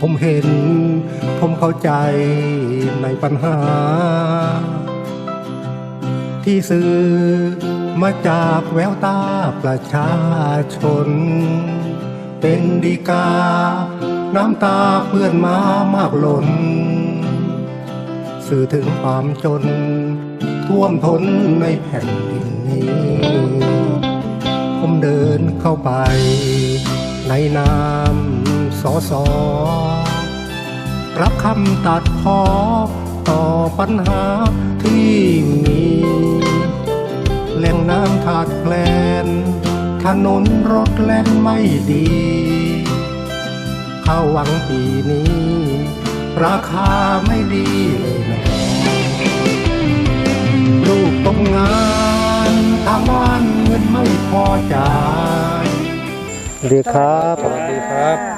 ผมเห็น ผมเข้าใจในปัญหา ที่สื่อมาจากแววตาประชาชน เป็นดีกา น้ำตาเปื้อนมามากล้น สื่อถึงความจน ท่วมท้นในแผ่นดินนี้ ผมเดินเข้าไปในนา สอสอรับคำตัดพอต่อปัญหาที่มี แหล่งน้ำขาดแคลน ถนนรถแล่นไม่ดี ข้าวหวังปีนี้ ราคาไม่ดีเลยนะลูกตกงานทางบ้านเงินไม่พอจ่ายสวัสดีครับ สวัสดีครับส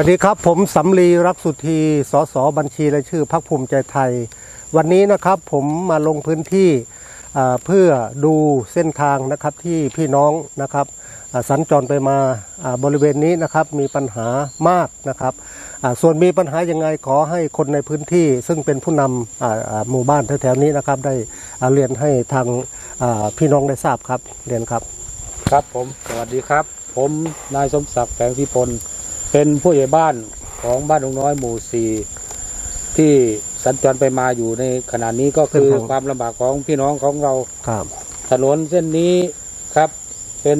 วัสดีครับ ผมสำลีรักสุธีสสบัญชีรายชื่อพักภูมิใจไทย วันนี้นะครับผมมาลงพื้นที่เพื่อดูเส้นทางนะครับที่พี่น้องนะครับสัญจรไปมาบริเวณนี้นะครับมีปัญหามากนะครับส่วนมีปัญหายังไงขอให้คนในพื้นที่ ซึ่งเป็นผู้นำหมู่บ้านแถวๆนี้นะครับได้เรียนให้ทางพี่น้องได้ทราบครับเรียนครับ ครับผมสวัสดีครับ ผมนายสมศักดิ์แสงพิพล เป็นผู้ใหญ่บ้านของบ้านดงน้อยหมู่สี่ที่สัญจรไปมาอยู่ในขณะนี้ก็คือเส้นทางความลำบากของพี่น้องของเรา ครับ ถนนเส้นนี้ครับ เป็น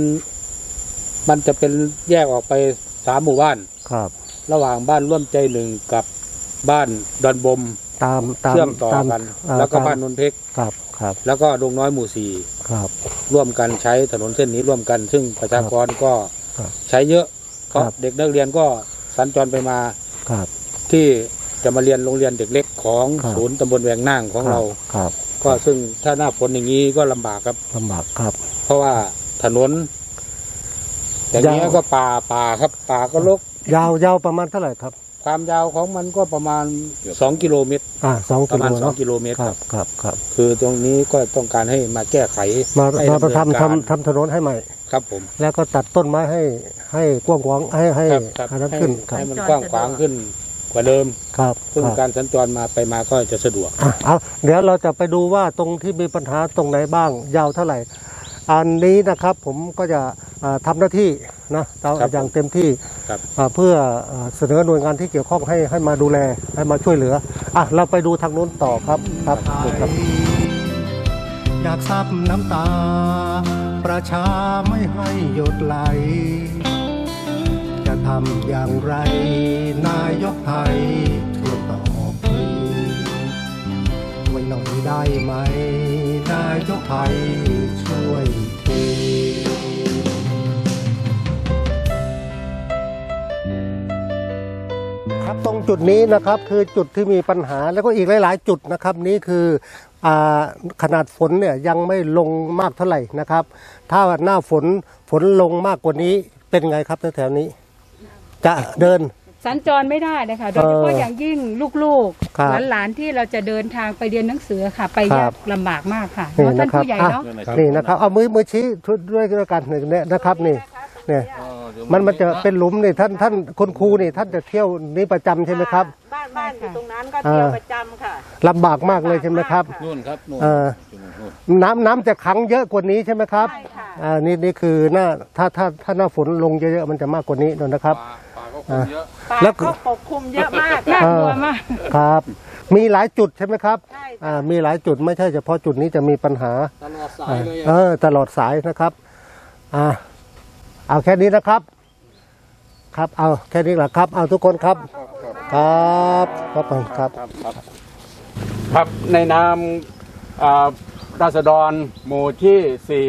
มันจะเป็นแยกออกไปสามหมู่บ้าน ครับ ระหว่างบ้านร่วมใจหนึ่งกับบ้านดอนบมตามตามเชื่อมต่อตามกันอ่แล้วก็ตมบ้านนนเพกครับครับแล้วก็ดงน้อยหมู่สี่ครับ ร่วมกันใช้ถนนเส้นนี้ร่วมกัน ซึ่งประชากรก็ครับ ใช้เยอะ เพราะครับเด็กนักเรียนก็สัญจรไปมาครับ ที่จะมาเรียนโรงเรียนเด็กเล็กของครับศูนย์ตำบลแวงนั่งของเราครับ ก็ซึ่งถ้าหน้าฝนอย่างนี้ก็ลำบากครับลำบากครับ เพราะว่าถนนอย่างนี้ยยาวก็ป่าป่าครับ ป่าก็รกยาวยาวประมาณเท่าไหร่ครับ ความยาวของมันก็ประมาณสองกิโลเมตรอ่าสองปกิระโลมาณสองเนาะกิโลเมตรคครัรับบครับครับ คือตรงนี้ก็ต้องการให้มาแก้ไขมาให้มาดำเนินทำการทำทำถนนให้ใหม่ ครับผมแล้วก็ตัดต้นไม้ให้ให้กว้างขวางให้ให้ครับครับให้นั้นให้ขึ้นครับให้มันกว้างขวางขึ้นกว่าเดิมครับซึ่งครับการสัญจรมาไปมาก็จะสะดวก อะเอาเดี๋ยวเราจะไปดูว่าตรงที่มีปัญหาตรงไหนบ้าง ยาวเท่าไหร่ อันนี้นะครับผมก็จะอ่าทำหน้าที่นะเอาครับอย่างเต็มที่ครับ อ่าเพื่ออ่าเสนอหน่วยงานที่เกี่ยวข้องให้ให้มาดูแลให้มาช่วยเหลืออะเราไปดูทางนู้นต่อครับครับครับอยากซับน้ำตา ประชาไม่ให้หยดไหล จะทำอย่างไรนายกไทยช่วยตอบทีช่วยหน่อยได้ไหม นายกไทยช่วย จุดนี้นะครับคือจุดที่มีปัญหาแล้วก็อีกหลาย ๆ จุดนะครับนี่คืออาขนาดฝนเนี่ยยังไม่ลงมากเท่าไหร่นะครับ ถ้าหน้าฝนฝนลงมากกว่านี้เป็นไงครับแถวๆนี้ จะเดินสัญจรไม่ได้เลยค่ะโดยเฉพาะอย่างยิ่งลูกครับๆหลานๆที่เราจะเดินทางไปเรียนหนังสือค่ะ ไปครัยาบกลำบากมากค่ะนี่เนาะท่านนะครับผู้ใหญ่อะเนาะนี่นะครับเอามือมือชี้ด้วยด้วยกันหนึ่งเนี่ยนะครับนี่เนี่ย มันมันจะเป็นหลุมนี่ท่านท่านคุณครูนี่ท่านจะเที่ยวนี้ประจำใช่ไหมครับ บ้านบ้านอยู่ตรงนั้นก็เที่ยวประจำค่ะ ลำบากมากเลยใช่ไหมครับ นู่นครับนู่นเออน้ำน้ำจะขังเยอะกว่านี้ใช่ไหมครับใช่ค่ะ อ่านี่นี่คือหน้าถ้าถ้าถ้าหน้าฝนลงเยอะๆมันจะมากกว่านี้นะครับป่าก็คงเยอะ ป่าแล้วก็ ก็ปกคลุมเยอะมากน่าค่ะ กลัวมาก ครับ มีหลายจุดใช่ไหมครับใช่ค่ะ อ่ามีหลายจุดไม่ใช่เฉพาะจุดนี้จะมีปัญหา ตลอดสายเลยเออตลอดสายนะครับ อ่า เอาแค่นี้นะครับ ครับเอาแค่นี้แหละครับ เอาทุกคนครับ ครับขอบคุณครับครับ ครับ ครับในนามราษฎรหมู่ที่สี่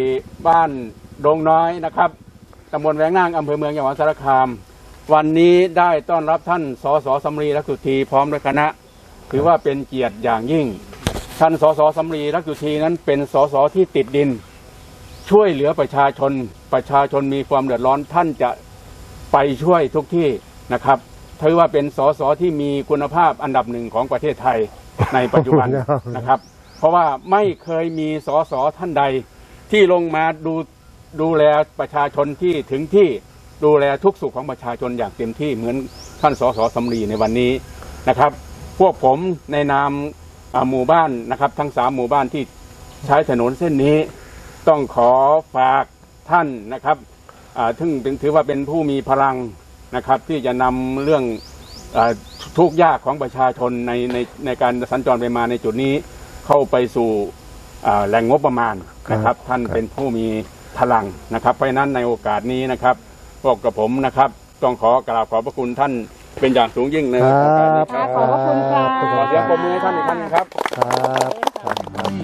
บ้านดงน้อยนะครับตำบลแวงนางอำเภอเมืองจังหวัดสารคาม วันนี้ได้ต้อนรับท่านสสสำรีรักสุธีพร้อมด้วยคณะ ถือว่าเป็นเกียรติอย่างยิ่ง ท่านสสสำรีรักสุธีนั้นเป็นสสที่ติดดิน ช่วยเหลือประชาชน ประชาชนมีความเดือดร้อนท่านจะไปช่วยทุกที่นะครับถือว่าเป็นสสที่มีคุณภาพอันดับหนึ่งของประเทศไทยในปัจจุบันนะครับ เพราะว่าไม่เคยมีสสท่านใด ที่ลงมาดูดูแลประชาชนที่ถึงที่ดูแลทุกสุขของประชาชนอย่างเต็มที่เหมือนท่านสสสำลีในวันนี้นะครับ พวกผมในนามหมู่บ้านนะครับ ทั้งสามหมู่บ้านที่ใช้ถนนเส้นนี้ ต้องขอฝากท่านนะครับอ่าถึงถึงถือว่าเป็นผู้มีพลังนะครับ ที่จะนำเรื่องอาทุกข์ยากของประชาชนในในในการสัญจรไปมาในจุดนี้เข้าไปสู่อ่าแหล่งงบประมาณนะครับ ท่านเป็นผู้มีพลังนะครับ เพราะฉะนั้นในโอกาสนี้นะครับพวกกับผมนะครับ ต้องขอกราบขอบพระคุณท่านเป็นอย่างสูงยิ่งในโอกาสนี้ค่ะขอบพระคุณค่ะขอเสียงปรบมือให้ท่านอีกครั้งหนึงครับครับ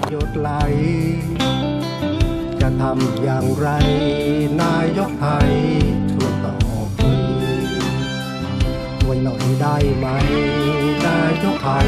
หยดไหลจะ ทำอย่างไร นายกไทยช่วยตอบทีช่วยหน่อยได้ไหม นายกไทย